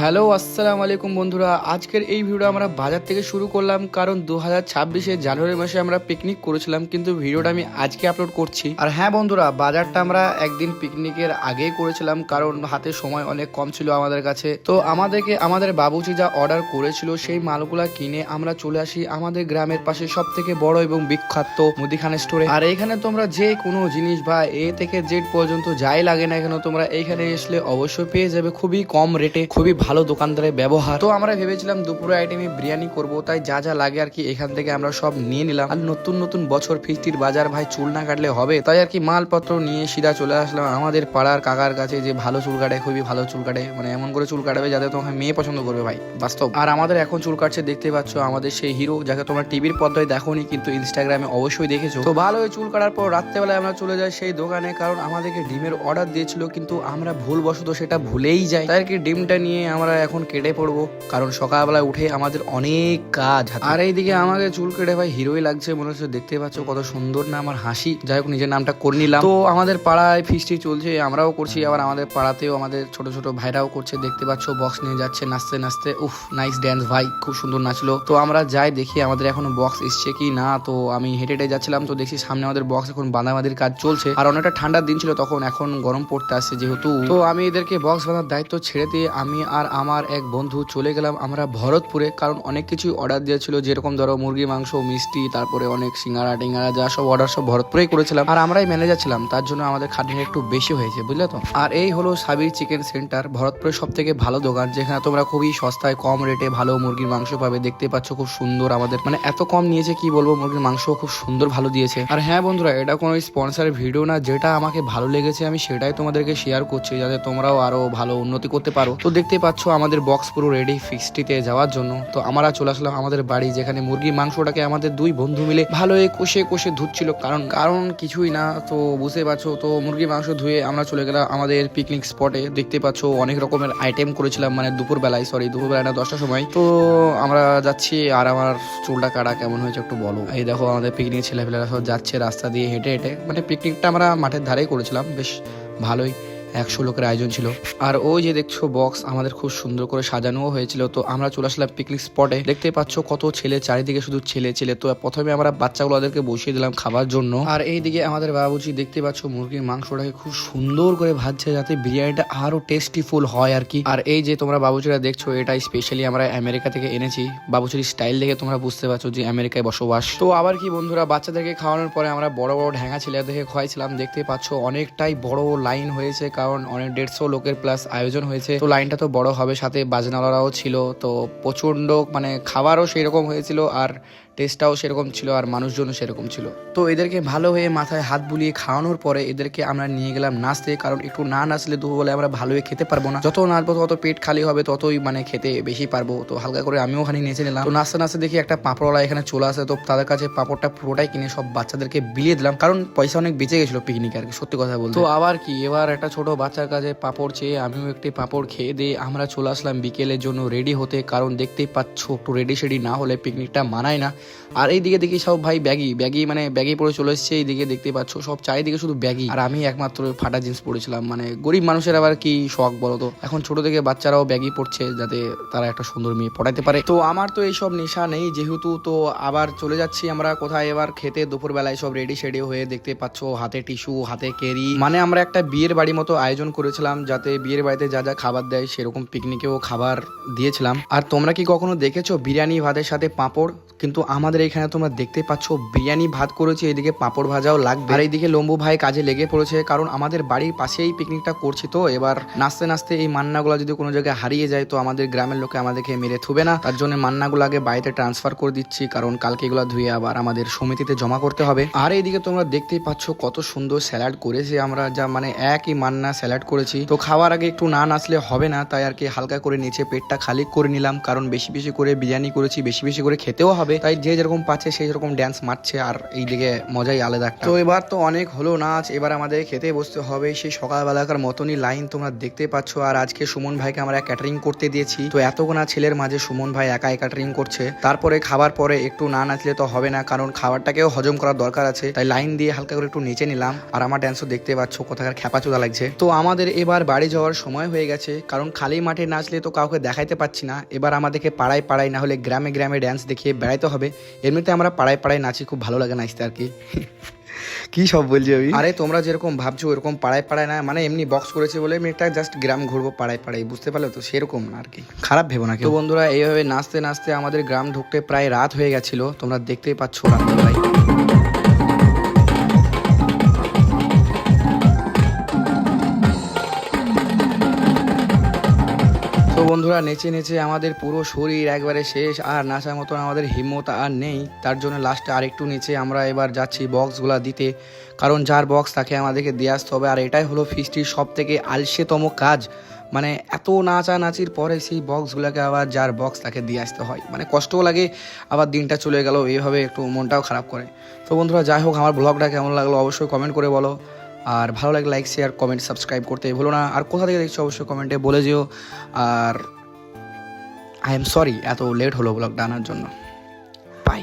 Hello, আসসালামু আলাইকুম বন্ধুরা। আজকের এই ভিডিও আমরা বাজার থেকে শুরু করলাম, কারণ দু হাজার ছাব্বিশে জানুয়ারি মাসে আমরা পিকনিক করেছিলাম, কিন্তু ভিডিওটা আমি আজকে আপলোড করছি। আর হ্যাঁ বন্ধুরা, বাজারটা আমরা একদিন পিকনিকের আগেই করেছিলাম, কারণ হাতে সময় অনেক কম ছিল আমাদের কাছে। তো আমাদেরকে, আমাদের বাবুজি যা অর্ডার করেছিল, সেই মালগুলা কিনে আমরা চলে আসি আমাদের গ্রামের পাশে সব থেকে বড় এবং বিখ্যাত মুদিখানা স্টোরে আর এখানে তোমরা যে কোনো জিনিস বা এ থেকে জেড পর্যন্ত যাই লাগে না এখানে তোমরা এইখানে আসলে অবশ্যই পেয়ে যাবে খুবই কম রেটে খুবই ভালো দোকানদারের ব্যবহার। তো আমরা ভেবেছিলাম দুপুরে আইটেমে বিরিয়ানি করব, তাই যা যা লাগে আর কি এখান থেকে আমরা সব নিয়ে নিলাম। আর নতুন নতুন বছর ফিস্টির বাজার ভাই চুল না কাটলে হবে। তাই আর কি মালপত্র নিয়ে সিধা চলে আসলাম আমাদের পাড়ার কাকার কাছে যে ভালো চুল কাটে, খুবই ভালো চুল কাটে। মানে এমন করে চুল কাটাবে যাতে তোমাকে মেয়ে পছন্দ করবে ভাই, বাস্তব। আর আমাদের এখন চুল কাটছে দেখতে পাচ্ছ আমাদের সেই হিরো, যাকে তোমরা টিভির পর্দায় দেখোনি কিন্তু ইনস্টাগ্রামে অবশ্যই দেখেছ। তো ভালো চুল কাটার পর রাত্রেবেলায় আমরা চলে যাই সেই দোকানে, কারণ আমাদেরকে ডিমের অর্ডার দিয়েছিল, কিন্তু আমরা ভুলবশত সেটা ভুলেই যাই। তাই আর কি ডিমটা নিয়ে আমরা এখন কেটে পড়ব কারণ সকালবেলা উঠে আমাদের অনেক কাজ। আর এইদিকে আমাকে চুল কেটে ভাই হিরোই লাগছে মনে হচ্ছে দেখতে পাচ্ছ কত সুন্দর না আমার হাসি। যাই হোক নিজের নামটা করে নিলাম। তো আমাদের পাড়ায় ফিস্টি চলছে আমরাও করছি আবার আমাদের পাড়াতেও আমাদের ছোট ছোট ভাইরাও করছে দেখতে পাচ্ছ বক্স নিয়ে যাচ্ছে নাচতে নাচতে। উফ নাইস ড্যান্স ভাই খুব সুন্দর নাচলো। তো আমরা যাই দেখি আমাদের এখন বক্স এসছে কি না। তো আমি হেঁটে হেঁটে যাচ্ছিলাম তো দেখছি সামনে আমাদের বক্স এখন বাঁধাবাঁধির কাজ চলছে। আর অনেকটা ঠান্ডার দিন ছিল তখন এখন গরম পড়তে আসছে যেহেতু। তো আমি এদেরকে বক্স বাঁধার দায়িত্ব ছেড়ে দিয়ে আমি আর আমার এক বন্ধু চলে গেলাম আমরা ভরতপুরে, কারণ অনেক কিছু অর্ডার দিয়েছিল, যেরকম ধরো মুরগি, মাংস, মিষ্টি, তারপরে অনেক সিঙ্গারা, টিঙ্গারা, যা সব অর্ডার সব ভরতপুরেই করেছিলাম। আর আমরাই ম্যানেজার ছিলাম, তার জন্য আমাদের খাটনিটা একটু বেশি হয়েছে, বুঝলে তো? আর এই হলো সাবির চিকেন সেন্টার ভরতপুরের সব থেকে ভালো দোকান, যেখানে তোমরা খুবই সস্তায়, কম রেটে ভালো মুরগির মাংস পাবে, দেখতে পাচ্ছ খুব সুন্দর আমাদের মানে এত কম নিয়েছে কি বলব, মুরগির মাংস খুব সুন্দর ভালো দিয়েছে। আর হ্যাঁ বন্ধুরা, এটা কোনো স্পন্সরের ভিডিও না, যেটা আমাকে ভালো লেগেছে, আমি সেটাই তোমাদেরকে শেয়ার করছি, যাতে তোমরাও আরও ভালো উন্নতি করতে পারো। তো দেখতে পাচ্ছ আমাদের বক্স পুরো রেডি ফিক্সটিতে যাওয়ার জন্য। তো আমরা চলে আসলাম আমাদের বাড়ি, যেখানে মুরগির মাংসটাকে আমাদের দুই বন্ধু মিলে ভালো কষে কষে ধুচ্ছিল। কারণ কারণ কিছুই না, তো বুঝতে পারছ, তো মুরগির মাংস ধুয়ে আমরা চলে গেলাম আমাদের পিকনিক স্পটে দেখতে পাচ্ছ, অনেক রকমের আইটেম করেছিলাম মানে দুপুর বেলায় সরি দুপুর বেলায় না, দশটার সময়। তো আমরা যাচ্ছি, আর আমার চুলটা কাটা কেমন হয়েছে একটু বলো। এই দেখো, আমাদের পিকনিক ছেলেপেলেরা সব যাচ্ছে রাস্তা দিয়ে হেঁটে হেঁটে। মানে পিকনিকটা আমরা মাঠের ধারেই করেছিলাম, বেশ ভালোই। একশো লোকের আয়োজন ছিল। আর ওই যে দেখছ বক্স আমাদের খুব সুন্দর করে সাজানোও হয়েছিল। তো আমরা চলে আসলাম পিকনিক স্পটে দেখতে পাচ্ছ কত ছেলে, চারিদিকে শুধু ছেলে ছেলে। তো প্রথমে আমরা বাচ্চাগুলো ওদেরকে বসিয়ে দিলাম খাবার জন্য। আর এইদিকে আমাদের বাবুজি দেখতে পাচ্ছ মুরগির মাংসটাকে খুব সুন্দর করে ভাজছে যাতে বিরিয়ানিটা আরও টেস্টিফুল হয় আর কি। আর এই যে তোমরা বাবুচিরা দেখছ এটা স্পেশালি আমরা আমেরিকা থেকে এনেছি। বাবুচির স্টাইল দেখে তোমরা বুঝতে পারছ যে আমেরিকায় বসবাস। তো আবার কি বন্ধুরা, বাচ্চাদেরকে খাওয়ানোর পরে আমরা বড় বড় ঢ্যাঙা দেখে খাওয়াইছিলাম দেখতে পাচ্ছ অনেকটাই বড় লাইন হয়েছে। কারণ অনেক দেড়শো লোকের প্লাস আয়োজন হয়েছে। তো লাইনটা তো বড় হবে, সাথে বাজনাওয়ালারাও ছিল। তো প্রচণ্ড মানে খাবারও সেই রকম হয়েছিল। আর টেস্টটাও সেরকম ছিল আর মানুষজনও সেরকম ছিল। তো এদেরকে ভালো হয়ে মাথায় হাত বুলিয়ে খাওয়ানোর পরে এদেরকে আমরা নিয়ে গেলাম নাচতে, কারণ একটু না নাচলে দুপুরবেলায় আমরা ভালো হয়ে খেতে পারব না। যত নাচবো, তত পেট খালি হবে, ততই মানে খেতে বেশি পারব। তো হালকা করে আমিও ওখানে নেচে নিলাম। তো নাচতে নাচতে দেখি একটা পাঁপড়ওয়ালা এখানে চলে আসে। তো তাদের কাছে পাঁপড়টা পুরোটাই কিনে সব বাচ্চাদেরকে বিলিয়ে দিলাম। কারণ পয়সা অনেক বেঁচে গেছিল পিকনিক আর কি, সত্যি কথা বলতে। তো আবার কি, এবার একটা ছোট বাচ্চার কাছে পাঁপড় চেয়ে আমিও একটি পাঁপড় খেয়ে দিয়ে আমরা চলে আসলাম বিকেলের জন্য রেডি হতে। কারণ দেখতেই পাচ্ছ, একটু রেডি সেডি না হলে পিকনিকটা মানায় না। আর এইদিকে দেখি সব ভাই ব্যাগি ব্যাগি মানে ব্যাগি পরে চলে এসছে, এইদিকে দেখতে পাচ্ছ, সব চারিদিকে শুধু ব্যাগি। আর আমি একমাত্র ফাটা জিন্স পরেছিলাম মানে গরিব মানুষের আবার কি শখ বলো তো? এখন ছোট থেকে বাচ্চারাও ব্যাগি পড়ছে যাতে তারা একটা সুন্দর মেয়ে পড়াইতে পারে। তো আমার তো এইসব নেশা নেই, যেহেতু তো আবার চলে যাচ্ছি আমরা কোথায়, এবার খেতে দুপুর বেলায় সব রেডি শেডি হয়ে দেখতে পাচ্ছ, হাতে টিস্যু, হাতে কেরি। মানে আমরা একটা বিয়ের বাড়ি মতো আয়োজন করেছিলাম, যাতে বিয়ের বাড়িতে যা যা খাবার দেয় সেরকম পিকনিকেও খাবার দিয়েছিলাম। আর তোমরা কি কখনো দেখেছ বিরিয়ানি, ভাতের সাথে পাঁপড়? কিন্তু আমাদের এখানে তোমরা দেখতে পাচ্ছ, বিরিয়ানি ভাত করেছি, এদিকে পাঁপড় ভাজাও লাগবে। আর এইদিকে লম্বু ভাই কাজে লেগে পড়েছে, কারণ আমাদের বাড়ির পাশেই পিকনিকটা করছি তো। এবার নাচতে নাচতে এই মান্নাগুলো যদি কোনো জায়গায় হারিয়ে যায়, তো আমাদের গ্রামের লোকে আমাদেরকে মেরে থুবে না। তার জন্য মান্নাগুলো আগে বাড়িতে ট্রান্সফার করে দিচ্ছি, কারণ কালকে এগুলো ধুয়ে আবার আমাদের সমিতিতে জমা করতে হবে। আর এইদিকে তোমরা দেখতেই পাচ্ছ, কত সুন্দর স্যালাড করেছি আমরা, যা মানে একই মান্না স্যালাড করেছি। তো খাওয়ার আগে একটু না নাচলে হবে না, তাই আর কি হালকা করে নিচে পেটটা খালি করে নিলাম, কারণ বেশি বেশি করে বিরিয়ানি করেছি, বেশি বেশি করে খেতেও হবে। তাই যে যেরকম পাচ্ছে, সেই যেরকম ড্যান্স মারছে, আর এই দিকে মজাই আলাদা তো এবার তো অনেক হলো নাচ, এবার আমাদের খেতে বসতে হবে, সেই সকালবেলাকার মতনই লাইন তোমরা দেখতে পাচ্ছ। আর আজকে সুমন ভাইকে আমরা ক্যাটারিং করতে দিয়েছি। তো এতগুনা ছেলের মাঝে সুমন ভাই একাই ক্যাটারিং করছে। তারপরে খাবার পরে একটু না নাচলে তো হবে না, কারণ খাবারটাকেও হজম করার দরকার আছে। তাই লাইন দিয়ে হালকা করে একটু নেচে নিলাম। আর আমার ড্যান্সও দেখতে পাচ্ছ কোথাকার খ্যাপাচোদা লাগছে। তো আমাদের এবার বাড়ি যাওয়ার সময় হয়ে গেছে, কারণ খালি মাঠে নাচলে তো কাউকে দেখাইতে পাচ্ছি না। এবার আমাদেরকে পাড়ায় পাড়ায় না হলে গ্রামে গ্রামে ড্যান্স দেখিয়ে বেড়াইতে হবে। এমনিতে আমরা পাড়ায় পাড়ায় নাচি খুব ভালো লাগে নাচতে আর কি। কি সব বলছি আমি? আরে তোমরা যেরকম ভাবছ ওরকম পাড়ায় পাড়ায় না মানে এমনি বক্স করেছে বলে আমি একটা জাস্ট গ্রাম ঘুরবো পাড়ায় পাড়ায় বুঝতে পারলে তো? সেরকম না আর কি। খারাপ ভেবো না। তো বন্ধুরা এইভাবে নাচতে নাচতে আমাদের গ্রাম ঢুকতে প্রায় রাত হয়ে গেছিল তোমরা দেখতেই পাচ্ছ রাত্রেবেলায় বন্ধুরা, নেচে নেচে আমাদের পুরো শরীর একবারে শেষ, আর নাচার মতন আমাদের হিম্মত আর নেই। তার জন্য লাস্টে আরেকটু নিচে আমরা এবার যাচ্ছি বক্সগুলো দিতে। কারণ যার বক্স তাকে আমাদেরকে দিয়ে আসতে হবে, আর এটাই হলো ফিস্টির সব থেকে আলসেতম কাজ। মানে এত নাচানাচির পরে সেই বক্সগুলোকে আবার যার বক্স তাকে দিয়ে আসতে হয়। মানে কষ্টও লাগে, আবার দিনটা চলে গেল, এইভাবে একটু মনটাও খারাপ করে। তো বন্ধুরা, যাই হোক, আমার ব্লগটা কেমন লাগল অবশ্যই কমেন্ট করে বলো। আর ভালো লাগলে লাইক শেয়ার কমেন্ট সাবস্ক্রাইব করতে ভুলো না। আর কোথা থেকে দেখছ, অবশ্যই কমেন্টে বলে যেও। আর আই এম সরি এত লেট হলো ব্লগটা আনার জন্য। বাই